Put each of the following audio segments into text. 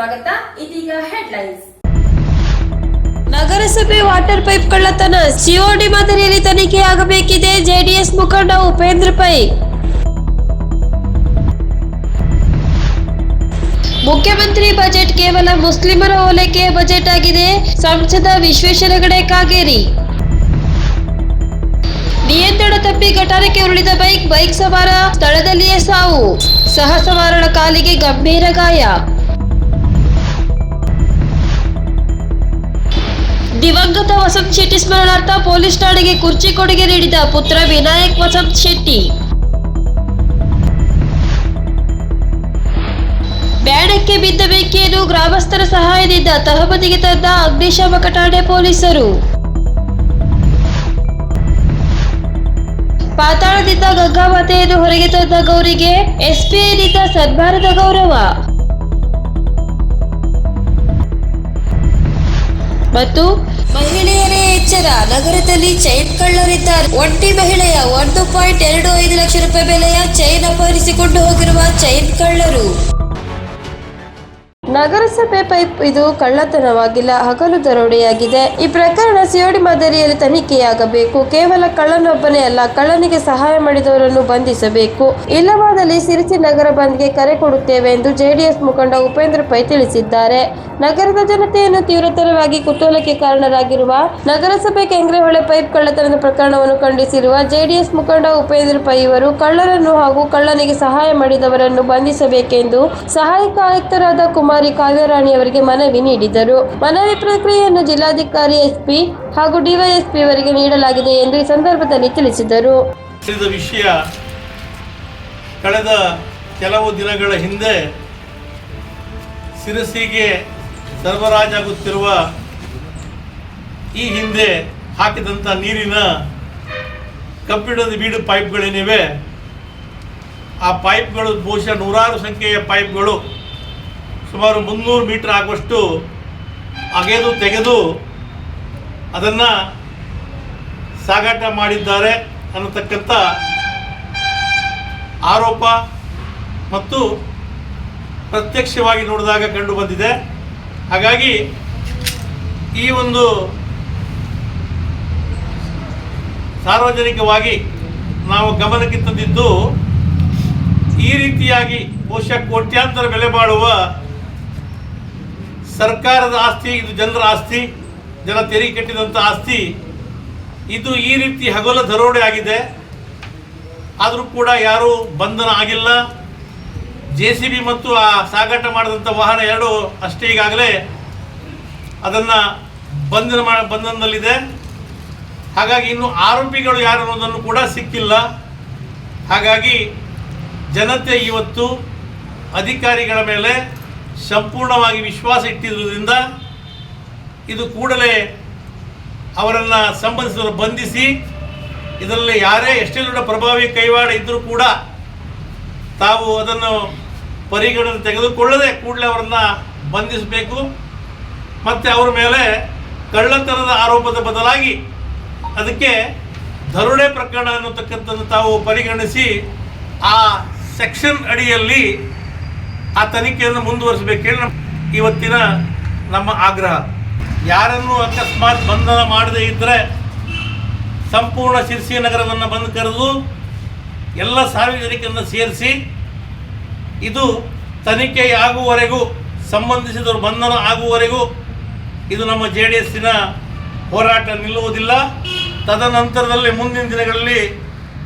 ಸ್ವಾಗತ. ಇದೀಗ ಹೆಡ್ಲೈನ್ಸ್ ನಗರಸಭೆ ವಾಟರ್ ಪೈಪ್ ಕಳ್ಳತನ. ಸಿಒಡಿ ಮಾದರಿಯಲ್ಲಿ ತನಿಖೆಯಾಗಬೇಕಿದೆ ಜೆಡಿಎಸ್ ಮುಖಂಡ ಉಪೇಂದ್ರ ಪೈ ಮುಖ್ಯಮಂತ್ರಿ ಬಜೆಟ್ ಕೇವಲ ಮುಸ್ಲಿಮರ ಓಲೈಕೆಯ ಬಜೆಟ್ ಆಗಿದೆ. ಸಂಸದ ವಿಶ್ವೇಶ್ವರ ಹೆಗಡೆ ಕಾಗೇರಿ. ನಿಯಂತ್ರಣ ತಪ್ಪಿ ಗಟಾರಕ್ಕೆ ಉರುಳಿದ ಬೈಕ್ ಬೈಕ್ ಸವಾರ ಸ್ಥಳದಲ್ಲಿಯೇ ಸಾವು. ಸಹ ಸವಾರನ ಕಾಲಿಗೆ ಗಂಭೀರ ಗಾಯ. ದಿವಂಗತ ವಸಂತ್ ಶೆಟ್ಟಿ ಸ್ಮರಣಾರ್ಥ ಪೊಲೀಸ್ ಠಾಣೆಗೆ ಕುರ್ಚಿ ಕೊಡುಗೆ ನೀಡಿದ ಪುತ್ರ ವಿನಾಯಕ್ ವಸಂತ್ ಶೆಟ್ಟಿ. ಬ್ಯಾಡಕ್ಕೆ ಬಿದ್ದ ಬೆಂಕಿಯನ್ನು ಗ್ರಾಮಸ್ಥರ ಸಹಾಯದಿಂದ ತಹಬದಿಗೆ ತಂದ ಅಗ್ನಿಶಾಮಕ ಠಾಣೆ ಪೊಲೀಸರು. ಪಾತಾಳದಿಂದ ಗಂಗಾಮಾತೆಯನ್ನು ಹೊರಗೆ ತಂದ ಗೌರಿಗೆ ಎಸ್ಪಿಐನಿಂದ ಸನ್ಮಾನದ ಗೌರವ. ಮತ್ತು ಮಹಿಳೆಯರೇ ಎಚ್ಚರ. ನಗರದಲ್ಲಿ ಚೈನ್ ಕಳ್ಳರಿದ್ದಾರೆ. ಒಂಟಿ ಮಹಿಳೆಯ ಒಂದು ಪಾಯಿಂಟ್ ಎರಡು ಐದು ಲಕ್ಷ ರೂಪಾಯಿ ಬೆಲೆಯ ಚೈನ್ ಅಪಹರಿಸಿಕೊಂಡು ಹೋಗಿರುವ ಚೈನ್ ಕಳ್ಳರು. ನಗರಸಭೆ ಪೈಪ್ ಇದು ಕಳ್ಳತನವಾಗಿಲ್ಲ, ಹಗಲು ದರೋಡೆಯಾಗಿದೆ. ಈ ಪ್ರಕರಣ ಸಿಒಡಿ ಮಾದರಿಯಲ್ಲಿ ತನಿಖೆಯಾಗಬೇಕು. ಕೇವಲ ಕಳ್ಳನೊಬ್ಬನೇ ಅಲ್ಲ, ಕಳ್ಳನಿಗೆ ಸಹಾಯ ಮಾಡಿದವರನ್ನು ಬಂಧಿಸಬೇಕು. ಇಲ್ಲವಾದಲ್ಲಿ ಸಿರಿಸಿ ನಗರ ಬಂದ್ಗೆ ಕರೆ ಕೊಡುತ್ತೇವೆ ಎಂದು ಜೆಡಿಎಸ್ ಮುಖಂಡ ಉಪೇಂದ್ರ ಪೈ ತಿಳಿಸಿದ್ದಾರೆ. ನಗರದ ಜನತೆಯನ್ನು ತೀವ್ರತರವಾಗಿ ಕುತೂಹಲಕ್ಕೆ ಕಾರಣರಾಗಿರುವ ನಗರಸಭೆ ಕೆಂಗ್ರೆಹೊಳೆ ಪೈಪ್ ಕಳ್ಳತನದ ಪ್ರಕರಣವನ್ನು ಖಂಡಿಸಿರುವ ಜೆಡಿಎಸ್ ಮುಖಂಡ ಉಪೇಂದ್ರ ಪೈ ಇವರು ಕಳ್ಳರನ್ನು ಹಾಗೂ ಕಳ್ಳನಿಗೆ ಸಹಾಯ ಮಾಡಿದವರನ್ನು ಬಂಧಿಸಬೇಕೆಂದು ಸಹಾಯಕ ಆಯುಕ್ತರಾದ ಕುಮಾರಿ ಕಾವ್ಯರಾಣಿ ಅವರಿಗೆ ಮನವಿ ನೀಡಿದರು. ಮನವಿ ಪ್ರಕ್ರಿಯೆಯನ್ನು ಜಿಲ್ಲಾಧಿಕಾರಿ ಎಸ್ಪಿ ಹಾಗೂ ಡಿವೈಎಸ್ಪಿ ಅವರಿಗೆ ನೀಡಲಾಗಿದೆ ಎಂದು ಈ ಸಂದರ್ಭದಲ್ಲಿ ತಿಳಿಸಿದರು. ವಿಷಯ ಕಳೆದ ಕೆಲವು ದಿನಗಳ ಹಿಂದೆ ಸಿರಸಿಗೆ ಸರಬರಾಜಾಗುತ್ತಿರುವ ಈ ಹಿಂದೆ ಹಾಕಿದಂಥ ನೀರಿನ ಕಬ್ಬಿಣದ ಬೀಡು ಪೈಪ್ಗಳೇನಿವೆ, ಆ ಪೈಪ್ಗಳು ಬಹುಶಃ ನೂರಾರು ಸಂಖ್ಯೆಯ ಪೈಪ್ಗಳು ಸುಮಾರು ಮುನ್ನೂರು ಮೀಟರ್ ಆಗುವಷ್ಟು ಅಗೆದು ತೆಗೆದು ಅದನ್ನು ಸಾಗಾಟ ಮಾಡಿದ್ದಾರೆ ಅನ್ನತಕ್ಕಂಥ ಆರೋಪ ಮತ್ತು ಪ್ರತ್ಯಕ್ಷವಾಗಿ ನೋಡಿದಾಗ ಕಂಡು ಬಂದಿದೆ. ಹಾಗಾಗಿ ಈ ಒಂದು ಸಾರ್ವಜನಿಕವಾಗಿ ನಾವು ಗಮನಕ್ಕೆ ತಂದಿದ್ದು ಈ ರೀತಿಯಾಗಿ ಬಹುಶಃ ಕೋಟ್ಯಾಂತರ ಬೆಲೆ ಬಾಳುವ ಸರ್ಕಾರದ ಆಸ್ತಿ, ಇದು ಜನರ ಆಸ್ತಿ, ಜನ ತೆರಿಗೆ ಕಟ್ಟಿದಂಥ ಆಸ್ತಿ. ಇದು ಈ ರೀತಿ ಹಗಲ ದರೋಡೆ ಆಗಿದೆ. ಆದರೂ ಕೂಡ ಯಾರೂ ಬಂಧನ ಆಗಿಲ್ಲ. ಜೆ ಮತ್ತು ಆ ಸಾಗಾಟ ಮಾಡಿದಂಥ ವಾಹನ ಎರಡು ಅಷ್ಟೇ ಈಗಾಗಲೇ ಅದನ್ನು ಬಂಧನ ಮಾಡ ಬಂಧನದಲ್ಲಿದೆ. ಹಾಗಾಗಿ ಇನ್ನು ಆರೋಪಿಗಳು ಯಾರು ಅನ್ನೋದನ್ನು ಕೂಡ ಸಿಕ್ಕಿಲ್ಲ. ಹಾಗಾಗಿ ಜನತೆ ಇವತ್ತು ಅಧಿಕಾರಿಗಳ ಮೇಲೆ ಸಂಪೂರ್ಣವಾಗಿ ವಿಶ್ವಾಸ ಇಟ್ಟಿರುವುದರಿಂದ ಇದು ಕೂಡಲೇ ಅವರನ್ನು ಸಂಬಂಧಿಸಿದವರು ಬಂಧಿಸಿ, ಇದರಲ್ಲಿ ಯಾರೇ ಎಷ್ಟೇ ದೊಡ್ಡ ಪ್ರಭಾವಿ ಕೈವಾಡ ಇದ್ದರೂ ಕೂಡ ತಾವು ಅದನ್ನು ಪರಿಗಣನೆ ತೆಗೆದುಕೊಳ್ಳದೆ ಕೂಡಲೇ ಅವರನ್ನು ಬಂಧಿಸಬೇಕು. ಮತ್ತು ಅವರ ಮೇಲೆ ಕಳ್ಳತನದ ಆರೋಪದ ಬದಲಾಗಿ ಅದಕ್ಕೆ ದರೋಡೆ ಪ್ರಕರಣ ಅನ್ನತಕ್ಕಂಥದ್ದು ತಾವು ಪರಿಗಣಿಸಿ ಆ ಸೆಕ್ಷನ್ ಅಡಿಯಲ್ಲಿ ಆ ತನಿಖೆಯನ್ನು ಮುಂದುವರಿಸಬೇಕೇಳಿ ನಮ್ಮ ಇವತ್ತಿನ ನಮ್ಮ ಆಗ್ರಹ. ಯಾರನ್ನು ಅಕಸ್ಮಾತ್ ಬಂಧನ ಮಾಡದೇ ಇದ್ದರೆ ಸಂಪೂರ್ಣ ಶಿರ್ಸಿ ನಗರವನ್ನು ಬಂದ್ ಕರೆದು ಎಲ್ಲ ಸಾರ್ವಜನಿಕರನ್ನು ಸೇರಿಸಿ ಇದು ತನಿಖೆಯಾಗುವವರೆಗೂ, ಸಂಬಂಧಿಸಿದವರು ಬಂಧನ ಆಗುವವರೆಗೂ ಇದು ನಮ್ಮ ಜೆ ಡಿ ಎಸ್ಸಿನ ಹೋರಾಟ ನಿಲ್ಲುವುದಿಲ್ಲ. ತದನಂತರದಲ್ಲಿ ಮುಂದಿನ ದಿನಗಳಲ್ಲಿ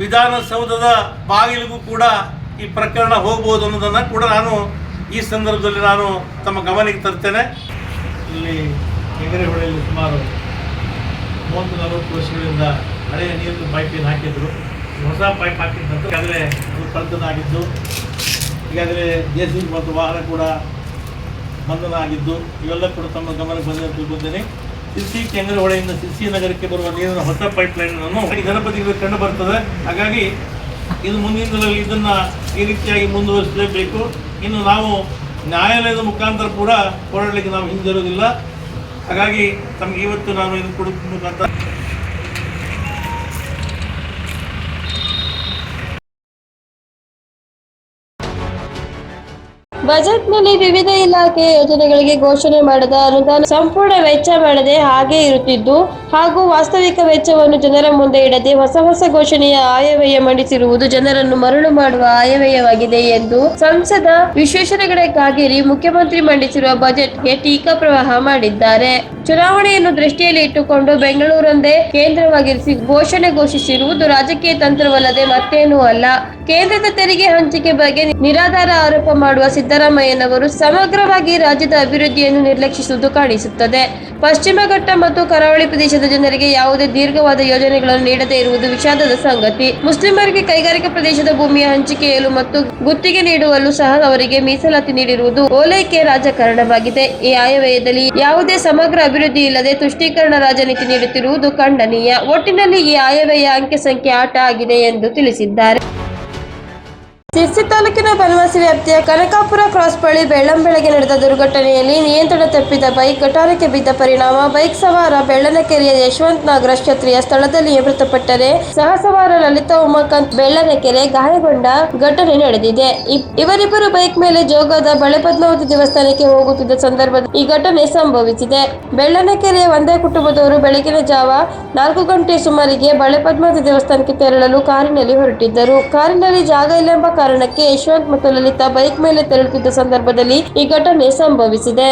ವಿಧಾನಸೌಧದ ಬಾಗಿಲಿಗೂ ಕೂಡ ಈ ಪ್ರಕರಣ ಹೋಗ್ಬೋದು ಅನ್ನೋದನ್ನು ಕೂಡ ನಾನು ಈ ಸಂದರ್ಭದಲ್ಲಿ ನಾನು ತಮ್ಮ ಗಮನಕ್ಕೆ ತರ್ತೇನೆ. ಇಲ್ಲಿ ಹೆಗರೆಹೊಳೆಯಲ್ಲಿ ಸುಮಾರು ಮೂವತ್ತು ನಲವತ್ತು ವರ್ಷಗಳಿಂದ ಹಳೆಯ ನೀರಿನ ಪೈಪಿನ ಹಾಕಿದ್ರು. ಹೊಸ ಪೈಪ್ ಹಾಕಿದ ನಂತರ ಈಗಾಗಲೇ ಅದು ಕಳೆದನಾಗಿದ್ದು ಈಗಾದರೆ ಸಿ ಮತ್ತು ವಾಹನ ಕೂಡ ಬಂಧನ ಆಗಿದ್ದು ಇವೆಲ್ಲ ಕೂಡ ತಮ್ಮ ಗಮನಕ್ಕೆ ಅಂತ ತಿಳ್ಕೊತೀನಿ ಸಿರ್ಸಿ ಕೆಂಗರಹೊಳೆಯಿಂದ ಸಿರ್ಸಿ ನಗರಕ್ಕೆ ಬರುವ ನೀರಿನ ಹೊಸ ಪೈಪ್ ಲೈನ್ ಅನ್ನು ಗಣಪತಿಗಳು ಕಂಡು ಬರ್ತದೆ. ಹಾಗಾಗಿ ಇದು ಮುಂದಿನ ದಿನಗಳಲ್ಲಿ ಇದನ್ನು ಈ ರೀತಿಯಾಗಿ ಮುಂದುವರಿಸಲೇಬೇಕು. ಇನ್ನು ನಾವು ನ್ಯಾಯಾಲಯದ ಮುಖಾಂತರ ಕೂಡ ಹೋರಾಡಲಿಕ್ಕೆ ನಾವು ಹಿಂದಿರುವುದಿಲ್ಲ ಹಾಗಾಗಿ ತಮಗೆ ಇವತ್ತು ನಾನು ಇದು ಕೊಡುತ್ತ ಬಜೆಟ್ನಲ್ಲಿ ವಿವಿಧ ಇಲಾಖೆ ಯೋಜನೆಗಳಿಗೆ ಘೋಷಣೆ ಮಾಡದ ಅನುದಾನ ಸಂಪೂರ್ಣ ವೆಚ್ಚ ಮಾಡದೆ ಹಾಗೆ ಇರುತ್ತಿದ್ದು, ಹಾಗೂ ವಾಸ್ತವಿಕ ವೆಚ್ಚವನ್ನು ಜನರ ಮುಂದೆ ಇಡದೆ ಹೊಸ ಹೊಸ ಘೋಷಣೆಯ ಆಯವ್ಯಯ ಮಂಡಿಸಿರುವುದು ಜನರನ್ನು ಮರಳು ಮಾಡುವ ಆಯವ್ಯಯವಾಗಿದೆ ಎಂದು ಸಂಸದ ವಿಶ್ವೇಶ್ವರಗಡೆ ಕಾಗೇರಿ ಮುಖ್ಯಮಂತ್ರಿ ಮಂಡಿಸಿರುವ ಬಜೆಟ್ಗೆ ಟೀಕಾ ಪ್ರವಾಹ ಮಾಡಿದ್ದಾರೆ. ಚುನಾವಣೆಯನ್ನು ದೃಷ್ಟಿಯಲ್ಲಿ ಇಟ್ಟುಕೊಂಡು ಬೆಂಗಳೂರೊಂದೇ ಕೇಂದ್ರವಾಗಿರಿಸಿ ಘೋಷಣೆ ಘೋಷಿಸಿರುವುದು ರಾಜಕೀಯ ತಂತ್ರವಲ್ಲದೆ ಮತ್ತೇನೂ ಅಲ್ಲ. ಕೇಂದ್ರದ ತೆರಿಗೆ ಹಂಚಿಕೆ ಬಗ್ಗೆ ನಿರಾಧಾರ ಆರೋಪ ಮಾಡುವ ಸಿದ್ದರಾಮಯ್ಯನವರು ಸಮಗ್ರವಾಗಿ ರಾಜ್ಯದ ಅಭಿವೃದ್ಧಿಯನ್ನು ನಿರ್ಲಕ್ಷಿಸುವುದು ಕಾಣಿಸುತ್ತದೆ. ಪಶ್ಚಿಮ ಘಟ್ಟ ಮತ್ತು ಕರಾವಳಿ ಪ್ರದೇಶದ ಜನರಿಗೆ ಯಾವುದೇ ದೀರ್ಘವಾದ ಯೋಜನೆಗಳನ್ನು ನೀಡದೇ ಇರುವುದು ವಿಷಾದದ ಸಂಗತಿ. ಮುಸ್ಲಿಮರಿಗೆ ಕೈಗಾರಿಕಾ ಪ್ರದೇಶದ ಭೂಮಿಯ ಹಂಚಿಕೆಯಲು ಮತ್ತು ಗುತ್ತಿಗೆ ನೀಡುವಲ್ಲೂ ಸಹ ಅವರಿಗೆ ಮೀಸಲಾತಿ ನೀಡಿರುವುದು ಓಲೈಕೆ ರಾಜಕಾರಣವಾಗಿದೆ. ಈ ಆಯವ್ಯಯದಲ್ಲಿ ಯಾವುದೇ ಸಮಗ್ರ ಅಭಿವೃದ್ಧಿ ಇಲ್ಲದೆ ತುಷ್ಟೀಕರಣ ರಾಜನೀತಿ ನೀಡುತ್ತಿರುವುದು ಖಂಡನೀಯ. ಒಟ್ಟಿನಲ್ಲಿ ಈ ಆಯವ್ಯಯ ಅಂಕೆ ಸಂಖ್ಯೆ ಆಟ ಆಗಿದೆ ಎಂದು ತಿಳಿಸಿದ್ದಾರೆ. ಸಿರ್ಸಿ ತಾಲೂಕಿನ ಬನವಾಸಿ ವ್ಯಾಪ್ತಿಯ ಕನಕಾಪುರ ಕ್ರಾಸ್ ಬಳಿ ಬೆಳ್ಳಂಬೆಳಗ್ಗೆ ನಡೆದ ದುರ್ಘಟನೆಯಲ್ಲಿ ನಿಯಂತ್ರಣ ತಪ್ಪಿದ ಬೈಕ್ ಗಟಾರಕ್ಕೆ ಬಿದ್ದ ಪರಿಣಾಮ. ಬೈಕ್ ಸವಾರ ಬೆಳ್ಳನಕೆರೆಯ ಯಶವಂತ್ ನಾಗರಾಜ್ ಕ್ಷತ್ರಿಯ ಸ್ಥಳದಲ್ಲಿಯೇ ಮೃತಪಟ್ಟರೆ. ಸಹ ಸವಾರ ಲಲಿತಾ ಉಮಾಕಾಂತ್ ಬೆಳ್ಳನಕೆರೆ ಗಾಯಗೊಂಡ ಘಟನೆ ನಡೆದಿದೆ. ಇವರಿಬ್ಬರು ಬೈಕ್ ಮೇಲೆ ಜೋಗದ ಬಳೆ ಪದ್ಮಾವತಿ ದೇವಸ್ಥಾನಕ್ಕೆ ಹೋಗುತ್ತಿದ್ದ ಸಂದರ್ಭದಲ್ಲಿ ಈ ಘಟನೆ ಸಂಭವಿಸಿದೆ. ಬೆಳ್ಳನಕೆರೆಯ ಒಂದೇ ಕುಟುಂಬದವರು ಬೆಳಗಿನ ಜಾವ ನಾಲ್ಕು ಗಂಟೆ ಸುಮಾರಿಗೆ ಬಳೆ ಪದ್ಮಾವತಿ ದೇವಸ್ಥಾನಕ್ಕೆ ತೆರಳಲು ಕಾರಿನಲ್ಲಿ ಹೊರಟಿದ್ದರು. ಕಾರಿನಲ್ಲಿ ಜಾಗ ಇಲ್ಲೆಂಬ ಕಾರಣಕ್ಕೆ ಯಶವಂತ್ ಮತ್ತು ಲಲಿತಾ ಬೈಕ್ ಮೇಲೆ ತೆರಳುತ್ತಿದ್ದ ಸಂದರ್ಭದಲ್ಲಿ ಈ ಘಟನೆ ಸಂಭವಿಸಿದೆ.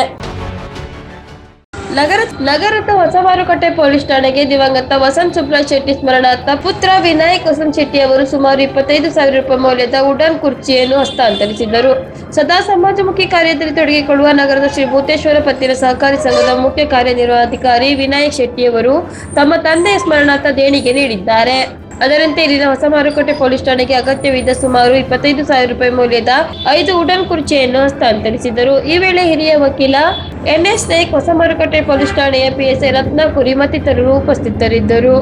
ನಗರ ನಗರದ ಹೊಸ ಮಾರುಕಟ್ಟೆ ಪೊಲೀಸ್ ಠಾಣೆಗೆ ದಿವಂಗತ ವಸಂತ್ ಸುಬ್ರಾಜ್ ಶೆಟ್ಟಿ ಸ್ಮರಣಾರ್ಥ ಪುತ್ರ ವಿನಾಯಕ್ ವಸಂತ್ ಶೆಟ್ಟಿ ಅವರು ಸುಮಾರು ಇಪ್ಪತ್ತೈದು ಸಾವಿರ ರೂಪಾಯಿ ಮೌಲ್ಯದ ವುಡನ್ ಕುರ್ಚಿಯನ್ನು ಹಸ್ತಾಂತರಿಸಿದರು ಸದಾ ಸಮಾಜಮುಖಿ ಕಾರ್ಯದಲ್ಲಿ ತೊಡಗಿಕೊಳ್ಳುವ ನಗರದ ಶ್ರೀ ಭೂತೇಶ್ವರ ಪತ್ತಿನ ಸಹಕಾರಿ ಸಂಘದ ಮುಖ್ಯ ಕಾರ್ಯನಿರ್ವಹಣಾಧಿಕಾರಿ ವಿನಾಯಕ್ ಶೆಟ್ಟಿಯವರು ತಮ್ಮ ತಂದೆಯ ಸ್ಮರಣಾರ್ಥ ದೇಣಿಗೆ ನೀಡಿದ್ದಾರೆ. ಅದರಂತೆ ಇಲ್ಲಿನ ಹೊಸ ಮಾರುಕಟ್ಟೆ ಪೊಲೀಸ್ ಠಾಣೆಗೆ ಅಗತ್ಯವಿದ್ದ ಸುಮಾರು ಇಪ್ಪತ್ತೈದು ಸಾವಿರ ರೂಪಾಯಿ ಮೌಲ್ಯದ ಐದು ಉಡನ್ ಕುರ್ಚಿಯನ್ನು ಹಸ್ತಾಂತರಿಸಿದರು ಈ ವೇಳೆ ಹಿರಿಯ ವಕೀಲ ಎನ್ಎಸ್ ನಾಯ್ಕ್ ಹೊಸ ಮಾರುಕಟ್ಟೆ ಪೊಲೀಸ್ ಠಾಣೆಯ ಪಿಎಸ್ಐ ರತ್ನಪುರಿ ಮತ್ತಿತರರು ಉಪಸ್ಥಿತರಿದ್ದರು.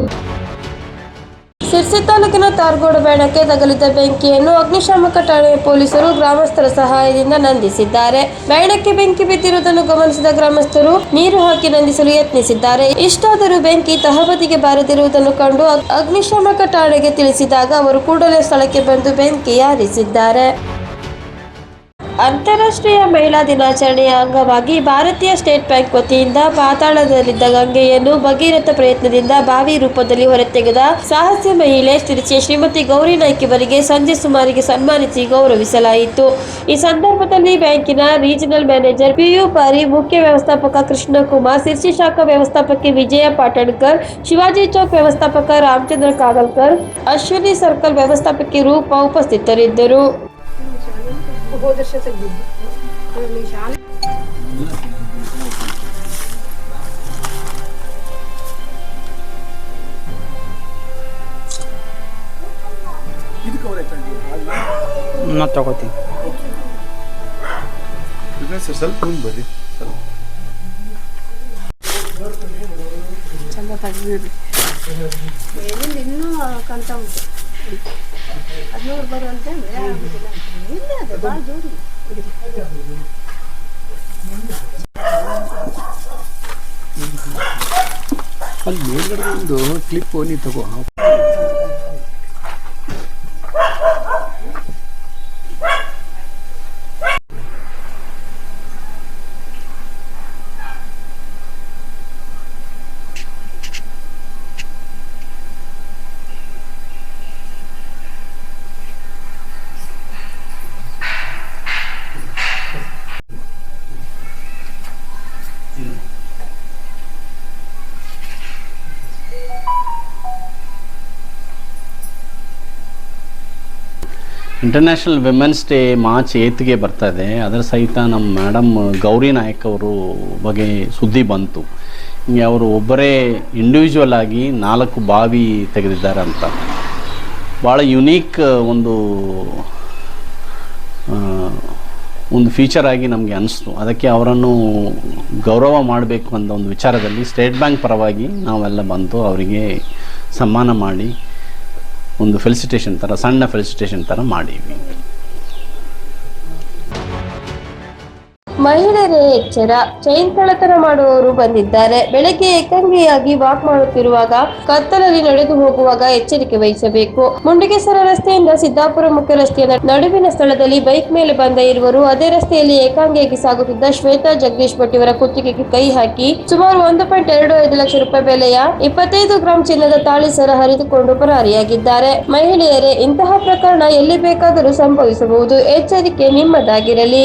ಸಿರ್ಸಿ ತಾಲೂಕಿನ ತಾರ್ಗೋಡು ಬ್ಯಾಣಕ್ಕೆ ತಗಲಿದ ಬೆಂಕಿಯನ್ನು ಅಗ್ನಿಶಾಮಕ ಠಾಣೆಯ ಪೊಲೀಸರು ಗ್ರಾಮಸ್ಥರ ಸಹಾಯದಿಂದ ನಂದಿಸಿದ್ದಾರೆ. ಬ್ಯಾಣಕ್ಕೆ ಬೆಂಕಿ ಬಿದ್ದಿರುವುದನ್ನು ಗಮನಿಸಿದ ಗ್ರಾಮಸ್ಥರು ನೀರು ಹಾಕಿ ನಂದಿಸಲು ಯತ್ನಿಸಿದ್ದಾರೆ. ಇಷ್ಟಾದರೂ ಬೆಂಕಿ ತಹಬದಿಗೆ ಬಾರದಿರುವುದನ್ನು ಕಂಡು ಅಗ್- ಅಗ್ನಿಶಾಮಕ ಠಾಣೆಗೆ ತಿಳಿಸಿದಾಗ ಅವರು ಕೂಡಲೇ ಸ್ಥಳಕ್ಕೆ ಬಂದು ಬೆಂಕಿ ಆರಿಸಿದ್ದಾರೆ ಅಂತಾರಾಷ್ಟ್ರೀಯ ಮಹಿಳಾ ದಿನಾಚರಣೆಯ ಅಂಗವಾಗಿ ಭಾರತೀಯ ಸ್ಟೇಟ್ ಬ್ಯಾಂಕ್ ವತಿಯಿಂದ ಪಾತಾಳದಲ್ಲಿದ್ದ ಗಂಗೆಯನ್ನು ಭಗೀರಥ ಪ್ರಯತ್ನದಿಂದ ಬಾವಿ ರೂಪದಲ್ಲಿ ಹೊರತೆಗೆದ ಸಾಹಸಿ ಮಹಿಳೆ ತಿರುಚಿಯ ಶ್ರೀಮತಿ ಗೌರಿ ನಾಯ್ಕಿವರಿಗೆ ಸಂಜೆ ಸುಮಾರಿಗೆ ಸನ್ಮಾನಿಸಿ ಗೌರವಿಸಲಾಯಿತು. ಈ ಸಂದರ್ಭದಲ್ಲಿ ಬ್ಯಾಂಕಿನ ರೀಜನಲ್ ಮ್ಯಾನೇಜರ್ ಪಿಯು ಪಾರಿ, ಮುಖ್ಯ ವ್ಯವಸ್ಥಾಪಕ ಕೃಷ್ಣಕುಮಾರ್, ಸಿರ್ಸಿ ಶಾಖಾ ವ್ಯವಸ್ಥಾಪಕಿ ವಿಜಯ ಪಾಟಣ್ಕರ್, ಶಿವಾಜಿ ಚೌಕ್ ವ್ಯವಸ್ಥಾಪಕ ರಾಮಚಂದ್ರ ಕಾಗಲ್ಕರ್, ಅಶ್ವಿನಿ ಸರ್ಕಲ್ ವ್ಯವಸ್ಥಾಪಕಿ ರೂಪ ಉಪಸ್ಥಿತರಿದ್ದರು. ಹೋದ ವರ್ಷ ತೆಗ್ದಿದ್ದು ಆಮೇಲೆ ಈ ಶಾಲೆ ನಾ ತಗೋತೀನಿ ಸರ್ ಸ್ವಲ್ಪ ಮುಂದೆ ಬರ್ರಿ ಸ್ವಲ್ಪ ಚಂದ ತೆಗ್ದಿದ್ರಿ ಮೇಲಿಂದ ಇನ್ನೂ ಕಂತ ಉಂಟು ಹದಿನೂರು ಬರುವಂತೆ ಇಲ್ಲ ಅದು ಭಾಳ ಜೋಡಿ. ಅಲ್ಲಿ ಮೇಲ್ಗಡೆ ಒಂದು ಕ್ಲಿಪ್ ನೀ ತಗೋ ಇಂಟರ್ನ್ಯಾಷನಲ್ ವಿಮೆನ್ಸ್ ಡೇ ಮಾರ್ಚ್ ಏತ್ಗೆ ಬರ್ತಾ ಇದೆ. ಅದರ ಸಹಿತ ನಮ್ಮ ಮೇಡಮ್ ಗೌರಿ ನಾಯಕ್ ಅವರು ಬಗ್ಗೆ ಸುದ್ದಿ ಬಂತು. ಹಿಂಗೆ ಅವರು ಒಬ್ಬರೇ ಇಂಡಿವಿಜುವಲ್ ಆಗಿ ನಾಲ್ಕು ಬಾವಿ ತೆಗೆದಿದ್ದಾರೆ ಅಂತ. ಭಾಳ ಯುನೀಕ್ ಒಂದು ಒಂದು ಫೀಚರ್ ಆಗಿ ನಮಗೆ ಅನಿಸ್ತು. ಅದಕ್ಕೆ ಅವರನ್ನು ಗೌರವ ಮಾಡಬೇಕು ಅಂತ ಒಂದು ವಿಚಾರದಲ್ಲಿ ಸ್ಟೇಟ್ ಬ್ಯಾಂಕ್ ಪರವಾಗಿ ನಾವೆಲ್ಲ ಬಂದು ಅವರಿಗೆ ಸನ್ಮಾನ ಮಾಡಿ ಒಂದು ಫೆಲಿಸಿಟೇಷನ್ ಥರ ಸಣ್ಣ ಫೆಲಿಸಿಟೇಷನ್ ಥರ ಮಾಡೀವಿ. ಮಹಿಳೆಯರೇ ಎಚ್ಚರ ಚೈನ್ ಕಳ್ಳತನ ಮಾಡುವವರು ಬಂದಿದ್ದಾರೆ. ಬೆಳಗ್ಗೆ ಏಕಾಂಗಿಯಾಗಿ ವಾಕ್ ಮಾಡುತ್ತಿರುವಾಗ ಕತ್ತಲಲ್ಲಿ ನಡೆದು ಹೋಗುವಾಗ ಎಚ್ಚರಿಕೆ ವಹಿಸಬೇಕು. ಮುಂಡಿಗೆಸರ ರಸ್ತೆಯಿಂದ ಸಿದ್ದಾಪುರ ಮುಖ್ಯ ರಸ್ತೆಯ ನಡುವಿನ ಸ್ಥಳದಲ್ಲಿ ಬೈಕ್ ಮೇಲೆ ಬಂದ ಇರುವರು. ಅದೇ ರಸ್ತೆಯಲ್ಲಿ ಏಕಾಂಗಿಯಾಗಿ ಸಾಗುತ್ತಿದ್ದ ಶ್ವೇತಾ ಜಗದೀಶ್ ಭಟ್ ಇವರ ಕುತ್ತಿಗೆಗೆ ಕೈ ಹಾಕಿ ಸುಮಾರು ಒಂದು ಪಾಯಿಂಟ್ ಎರಡು ಐದು ಲಕ್ಷ ರೂಪಾಯಿ ಬೆಲೆಯ ಇಪ್ಪತ್ತೈದು ಗ್ರಾಂ ಚಿನ್ನದ ತಾಳಿ ಸರ ಹರಿದುಕೊಂಡು ಪರಾರಿಯಾಗಿದ್ದಾರೆ. ಮಹಿಳೆಯರೇ, ಇಂತಹ ಪ್ರಕರಣ ಎಲ್ಲಿ ಬೇಕಾದರೂ ಸಂಭವಿಸಬಹುದು. ಎಚ್ಚರಿಕೆ ನಿಮ್ಮದಾಗಿರಲಿ.